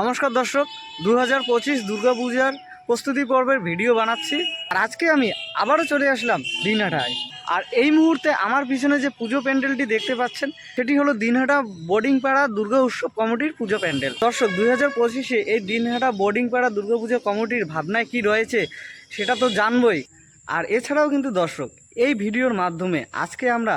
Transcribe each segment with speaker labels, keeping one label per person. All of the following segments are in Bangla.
Speaker 1: নমস্কার দর্শক দু হাজার পঁচিশ দুর্গাপূজার প্রস্তুতি পর্বের ভিডিও বানাচ্ছি। আর আজকে আমি আবারও চলে আসলাম দিনহাটায়। আর এই মুহূর্তে আমার পিছনে যে পুজো প্যান্ডেলটি দেখতে পাচ্ছেন, সেটি হলো দিনহাটা বোর্ডিং পাড়া দুর্গা উৎসব কমিটির পুজো প্যান্ডেল। দর্শক দুই হাজার পঁচিশে এই দিনহাটা বোর্ডিং পাড়া দুর্গা পুজো কমিটির ভাবনায় কি রয়েছে, সেটা তো জানবই। আর এছাড়াও কিন্তু দর্শক, এই ভিডিওর মাধ্যমে আজকে আমরা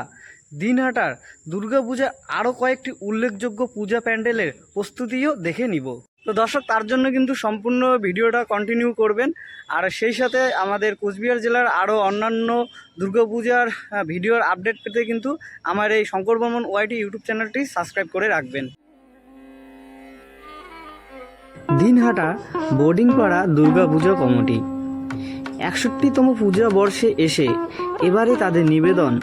Speaker 1: দিনহাটার দুর্গাপূজার আরও কয়েকটি উল্লেখযোগ্য পূজা প্যান্ডেলের প্রস্তুতিও দেখে নিব। তো দর্শক, তার জন্য কিন্তু সম্পূর্ণ ভিডিওটা কন্টিনিউ করবেন। আর সেই সাথে আমাদের কোচবিহার জেলার আরও অন্যান্য দুর্গাপূজার ভিডিওর আপডেট পেতে কিন্তু আমার এই শঙ্কর বর্মন ওয়াইটি ইউটিউব চ্যানেলটি সাবস্ক্রাইব করে রাখবেন। দিনহাটা বোর্ডিং পাড়া দুর্গাপূজা কমিটি। একষট্টিতম পূজা বর্ষে এসে এবারে তাদের নিবেদন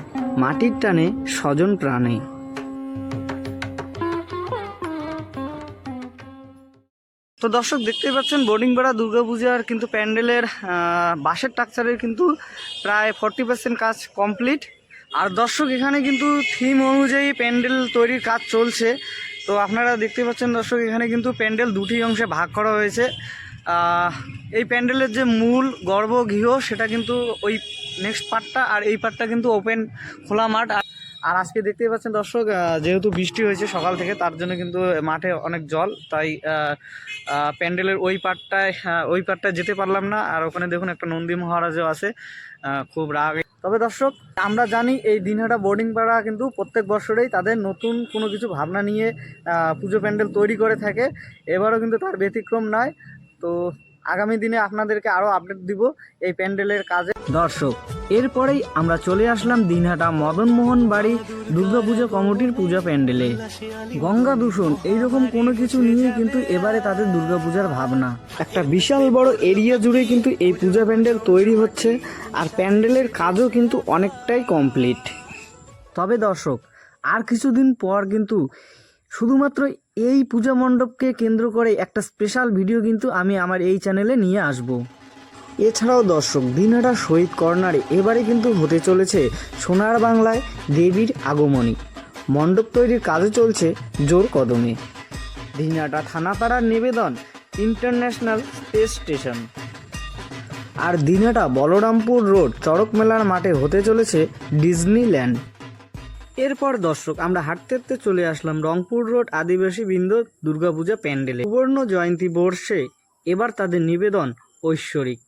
Speaker 1: মাটির টানে স্বজন প্রাণে। তো দর্শক, দেখতেই পাচ্ছেন বোর্ডিং পাড়া দুর্গাপূজার কিন্তু প্যান্ডেলের বাঁশের টাকচারের কিন্তু প্রায় ফর্টি পার্সেন্ট কাজ কমপ্লিট। আর দর্শক, এখানে কিন্তু থিম অনুযায়ী প্যান্ডেল তৈরির কাজ চলছে। তো আপনারা দেখতে পাচ্ছেন দর্শক, এখানে কিন্তু প্যান্ডেল দুটি অংশে ভাগ করা হয়েছে। এই প্যান্ডেলের যে মূল গর্ভগৃহ সেটা কিন্তু ওই নেক্সট পার্টটা আর এই পার্টটা কিন্তু ওপেন খোলা মাঠ। আর- আজকে দেখতেই পাচ্ছেন দর্শক যেহেতু বৃষ্টি হয়েছে সকাল থেকে, তার জন্য কিন্তু মাঠে অনেক জল। তাই প্যান্ডেলের ওই পার্টটায় ওই পার্টটায় যেতে পারলাম না। আর ওখানে দেখুন একটা নন্দী মহারাজও আছে খুব রাগ। তবে দর্শক, আমরা জানি এই দিনহাটা বোর্ডিং পাড়া কিন্তু প্রত্যেক বছরেই তাদের নতুন কোনো কিছু ভাবনা নিয়ে পুজো প্যান্ডেল তৈরি করে থাকে। এবারও কিন্তু তার ব্যতিক্রম নয়। তো আগামী দিনে আপনাদেরকে আরও আপডেট দিব এই প্যান্ডেলের কাজে। দর্শক, এরপরেই আমরা চলে আসলাম দিনহাটা মদনমোহন বাড়ি দুর্গাপুজো কমিটির পূজা প্যান্ডেলে। গঙ্গা দূষণ, এইরকম কোনো কিছু নিয়ে কিন্তু এবারে তাদের দুর্গাপূজার ভাবনা। একটা বিশাল বড় এরিয়া জুড়ে কিন্তু এই পূজা প্যান্ডেল তৈরি হচ্ছে, আর প্যান্ডেলের কাজও কিন্তু অনেকটাই কমপ্লিট। তবে দর্শক, আর কিছুদিন পর কিন্তু শুধুমাত্র এই পূজা মণ্ডপকে কেন্দ্র করে একটা স্পেশাল ভিডিও কিন্তু আমি আমার এই চ্যানেলে নিয়ে আসব। এছাড়াও দর্শক দিনহাটা শহীদ কর্নারে এবারে কিন্তু হতে চলেছে সোনার বাংলায় দেবীর আগমনী। মণ্ডপ তৈরির কাজও চলছে জোর কদমে। দিনহাটা থানাপাড়ার নিবেদন, ইন্টারন্যাশনাল স্পেস স্টেশন। আর দিনহাটা বলরামপুর রোড, চড়ক মেলার মাঠে হতে চলেছে ডিজনিল্যান্ড। এরপর দর্শক, আমরা হাঁটতে হাঁটতে চলে আসলাম রংপুর রোড আদিবাসী বৃন্দ দুর্গাপূজা প্যান্ডেলে। সুবর্ণ জয়ন্তী বর্ষে এবার তাদের নিবেদন ঐশ্বরিক।